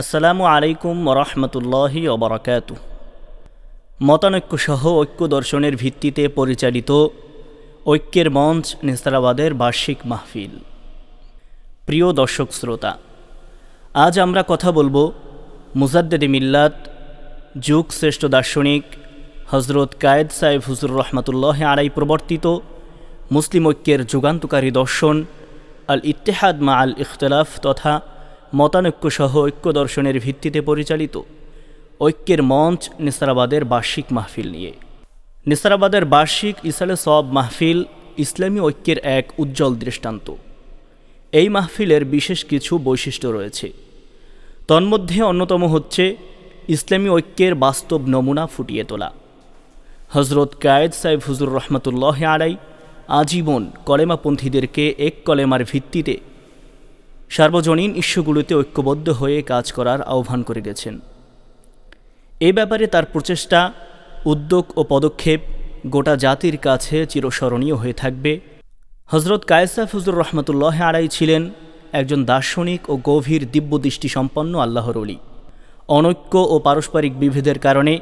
আসসালামু আলাইকুম রহমতুল্লাহি ওবরাকাতু। মতানৈক্যসহ ঐক্য দর্শনের ভিত্তিতে পরিচালিত ঐক্যের মঞ্চ নেসারাবাদের বার্ষিক মাহফিল। প্রিয় দর্শক শ্রোতা, আজ আমরা কথা বলব মুজাদ্দেদে মিল্লাত, যুগ শ্রেষ্ঠ দার্শনিক হজরত কায়েদ সাহেব হুজুর রহমতুল্লাহ আড়াই প্রবর্তিত মুসলিম ঐক্যের যুগান্তকারী দর্শন আল ইত্তেহাদ মা আল ইখতলাফ তথা মতানৈক্যসহ ঐক্য দর্শনের ভিত্তিতে পরিচালিত ঐক্যের মঞ্চ নিসারাবাদের বার্ষিক মাহফিল নিয়ে। নিসারাবাদের বার্ষিক ইসালে সব মাহফিল ইসলামী ঐক্যের এক উজ্জ্বল দৃষ্টান্ত। এই মাহফিলের বিশেষ কিছু বৈশিষ্ট্য রয়েছে। তন্মধ্যে অন্যতম হচ্ছে ইসলামী ঐক্যের বাস্তব নমুনা ফুটিয়ে তোলা। হজরত কায়েদ সাহেব হুজুর রহমতুল্লাহ আড়াই আজীবন কলেমাপন্থীদেরকে এক কলেমার ভিত্তিতে সার্বজনীন ইস্যুগুলোতে ঐক্যবদ্ধ হয়ে কাজ করার আহ্বান করে গেছেন। এ ব্যাপারে তার প্রচেষ্টা, উদ্যোগ ও পদক্ষেপ গোটা জাতির কাছে চিরস্মরণীয় হয়ে থাকবে। হজরত কায়েসাফ হুজুর রহমতুল্লাহ আড়াই ছিলেন একজন দার্শনিক ও গভীর দিব্যদৃষ্টি সম্পন্ন আল্লাহর অলি অনৈক্য ও পারস্পরিক বিভেদের কারণে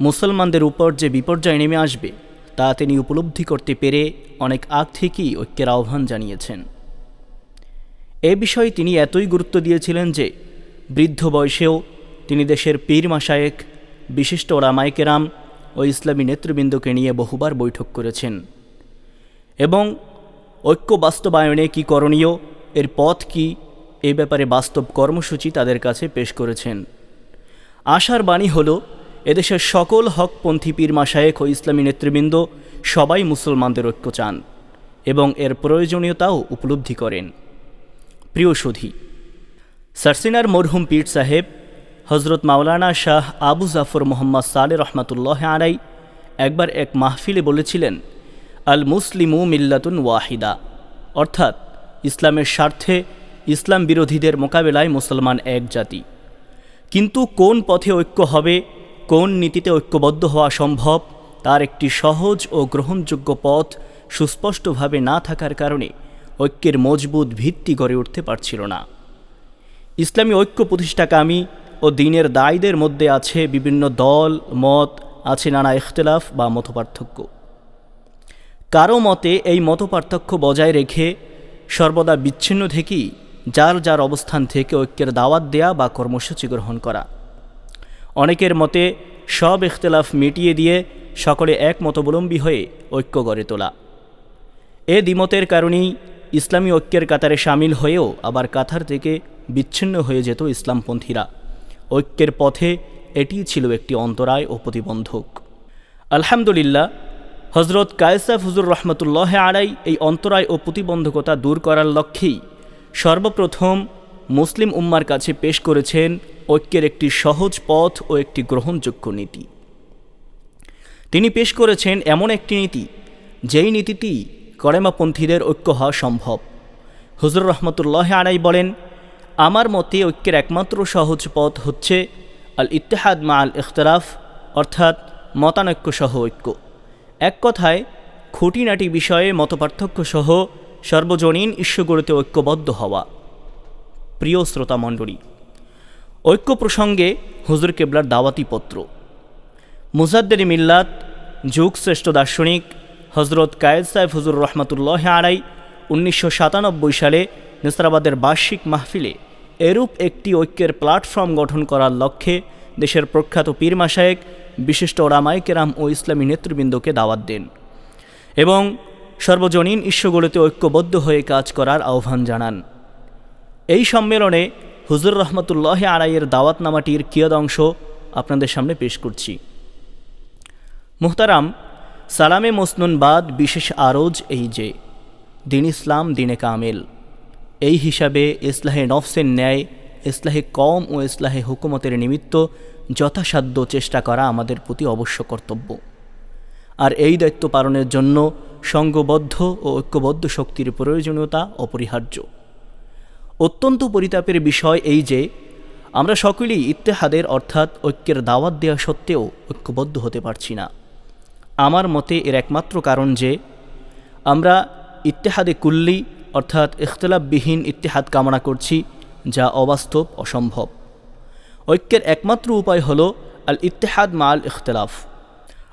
মুসলমানদের উপর যে বিপর্যয় নেমে আসবে, তা তিনি উপলব্ধি করতে পেরে অনেক আগ থেকেই ঐক্যের আহ্বান জানিয়েছেন। এ বিষয়ে তিনি এতই গুরুত্ব দিয়েছিলেন যে, বৃদ্ধ বয়সেও তিনি দেশের পীর মাসায়েক বিশিষ্ট রামায়কেরাম ও ইসলামী নেতৃবৃন্দকে নিয়ে বহুবার বৈঠক করেছেন। এবং ঐক্য বাস্তবায়নে কি করণীয়, এর পথ কি, এ ব্যাপারে বাস্তব কর্মসূচি তাদের কাছে পেশ করেছেন। আশার বাণী হল, এদেশের সকল হকপন্থী পীর মাসায়েক ও ইসলামী নেতৃবৃন্দ সবাই মুসলমানদের ঐক্য চান এবং এর প্রয়োজনীয়তাও উপলব্ধি করেন। প্রিয় সুধী, সারসিনার মরহুম পীর সাহেব হজরত মাওলানা শাহ আবু জাফর মোহাম্মদ সালে রহমাতুল্লাহ আড়াই একবার এক মাহফিলে বলেছিলেন, আল মুসলিমু মিল্লাতুন ওয়াহিদা। অর্থাৎ, ইসলামের স্বার্থে ইসলাম বিরোধীদের মোকাবেলায় মুসলমান এক জাতি। কিন্তু কোন পথে ঐক্য হবে, কোন নীতিতে ঐক্যবদ্ধ হওয়া সম্ভব, তার একটি সহজ ও গ্রহণযোগ্য পথ সুস্পষ্টভাবে না থাকার কারণে ঐক্যের মজবুত ভিত্তি গড়ে উঠতে পারছিল না। ইসলামী ঐক্য প্রতিষ্ঠাকামী ও দিনের দায়ীদের মধ্যে আছে বিভিন্ন দল, মত, আছে নানা ইখতলাফ বা মতপার্থক্য। কারও মতে এই মতপার্থক্য বজায় রেখে সর্বদা বিচ্ছিন্ন থেকেই যার যার অবস্থান থেকে ঐক্যের দাওয়াত দেয়া বা কর্মসূচি গ্রহণ করা। অনেকের মতে সব ইখতলাফ মিটিয়ে দিয়ে সকলে এক মতবলম্বী হয়ে ঐক্য গড়ে তোলা। এ দ্বিমতের কারণেই ইসলামী ঐক্যের কাতারে সামিল হয়েও আবার কাতার থেকে বিচ্ছিন্ন হয়ে যেত ইসলামপন্থীরা। ঐক্যের পথে এটিই ছিল একটি অন্তরায় ও প্রতিবন্ধক। আলহামদুলিল্লাহ হজরত কায়েসাফ হুজুর রহমতুল্লাহ আড়াই এই অন্তরায় ও প্রতিবন্ধকতা দূর করার লক্ষ্যেই সর্বপ্রথম মুসলিম উম্মার কাছে পেশ করেছেন ঐক্যের একটি সহজ পথ ও একটি গ্রহণযোগ্য নীতি। তিনি পেশ করেছেন এমন একটি নীতি, যেই নীতিটি করেমাপন্থীদের ঐক্য হওয়া সম্ভব। হুজুর রহমতুল্লাহ আড়াই বলেন, আমার মতে ঐক্যের একমাত্র সহজ পথ হচ্ছে আল ইত্তেহাদ মা আল ইখতরাফ, অর্থাৎ মতানৈক্য সহ ঐক্য। এক কথায়, খুঁটিনাটি বিষয়ে মতপার্থক্য সহ সর্বজনীন ইস্যুগুলোতে ঐক্যবদ্ধ হওয়া। প্রিয় শ্রোতা মণ্ডলী, ঐক্য প্রসঙ্গে হুজুর কেবলার দাওয়াতি পত্র। মুজাদ্দের মিল্লাত যুগ শ্রেষ্ঠ দার্শনিক হজরত কায়েদ সাহেব হুজুর রহমতুল্লাহ আড়াই উনিশশো সালে নেসরাবাদের বার্ষিক মাহফিলে এরূপ একটি ঐক্যের প্ল্যাটফর্ম গঠন করার লক্ষ্যে দেশের প্রখ্যাত পীর মাসায়েক বিশিষ্ট ওরামায় কেরাম ও ইসলামী নেতৃবৃন্দকে দাওয়াত দেন এবং সর্বজনীন ইস্যুগুলোতে ঐক্যবদ্ধ হয়ে কাজ করার আহ্বান জানান। এই সম্মেলনে হুজুর রহমতুল্লাহ আড়াইয়ের দাওয়াতনামাটির কিয়দ অংশ আপনাদের সামনে পেশ করছি। মুহতারাম সালামে বাদ বিশেষ আরজ এই যে, দিন ইসলাম দিনে কামেল। এই হিসাবে ইসলাহে নফসের ন্যায়, ইসলাহে কম ও ইসলাহে হুকুমতের নিমিত্ত যথাসাধ্য চেষ্টা করা আমাদের প্রতি অবশ্য কর্তব্য। আর এই দায়িত্ব পালনের জন্য সঙ্গবদ্ধ ও ঐক্যবদ্ধ শক্তির প্রয়োজনীয়তা অপরিহার্য। অত্যন্ত পরিতাপের বিষয় এই যে, আমরা সকলেই ইত্তেহাদের অর্থাৎ ঐক্যের দাওয়াত দেওয়া সত্ত্বেও ঐক্যবদ্ধ হতে পারছি না। আমার মতে এর একমাত্র কারণ যে, আমরা ইত্তেহাদে কুল্লি অর্থাৎ ইখতলাফবিহীন ইত্তেহাদ কামনা করছি, যা অবাস্তব, অসম্ভব। ঐক্যের একমাত্র উপায় হল আল ইত্তেহাদ মাল ইখতলাফ।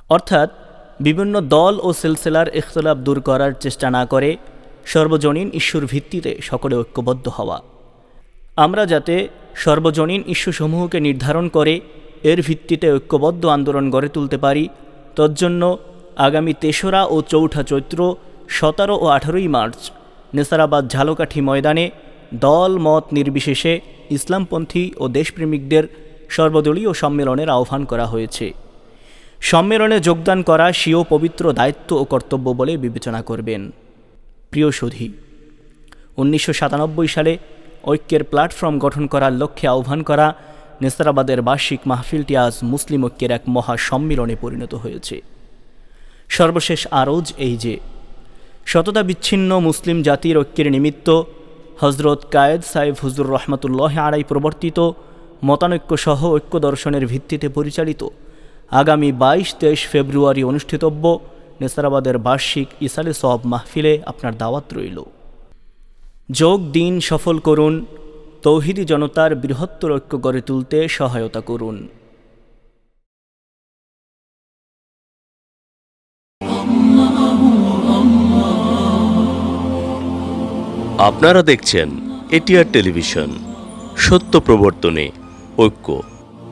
অর্থাৎ বিভিন্ন দল ও সিলসিলার ইখতলাফ দূর করার চেষ্টা না করে সর্বজনীন ইস্যুর ভিত্তিতে সকলে ঐক্যবদ্ধ হওয়া। আমরা যাতে সর্বজনীন ইস্যুসমূহকে নির্ধারণ করে, এর ভিত্তিতে ঐক্যবদ্ধ আন্দোলন গড়ে তুলতে পারি তজ্জন্য আগামী তেসরা ও চৌঠা চৈত্র, সতেরো ও আঠারোই মার্চ, নেসারাবাদ ঝালকাঠি ময়দানে দল মত নির্বিশেষে ইসলামপন্থী ও দেশপ্রেমিকদের সর্বদলীয় সম্মেলনের আহ্বান করা হয়েছে। সম্মেলনে যোগদান করা স্বীয় পবিত্র দায়িত্ব ও কর্তব্য বলে বিবেচনা করবেন। প্রিয় সুধী, উনিশশো সাতানব্বই সালে ঐক্যের প্ল্যাটফর্ম গঠন করার লক্ষ্যে আহ্বান করা নেসারাবাদের বার্ষিক মাহফিলটি আজ মুসলিম ঐক্যের এক মহা সম্মিলনে পরিণত হয়েছে। সর্বশেষ আরজ এই যে শততা বিচ্ছিন্ন মুসলিম জাতির ঐক্যের নিমিত্ত হজরত কায়েদ সাহেব হুজুর রহমতুল্লাহ আড়াই প্রবর্তিত মতানৈক্য সহ ঐক্য দর্শনের ভিত্তিতে পরিচালিত আগামী বাইশ তেইশ ফেব্রুয়ারি অনুষ্ঠিতব্য নেসারাবাদের বার্ষিক ইসালে সব মাহফিলে আপনার দাওয়াত রইল। যোগ দিন সফল করুন তৌহিদি জনতার বৃহত্তর ঐক্য গড়ে তুলতে সহায়তা করুন। আপনারা দেখছেন এটিআর টেলিভিশন, সত্য প্রবর্তনে ঐক্য।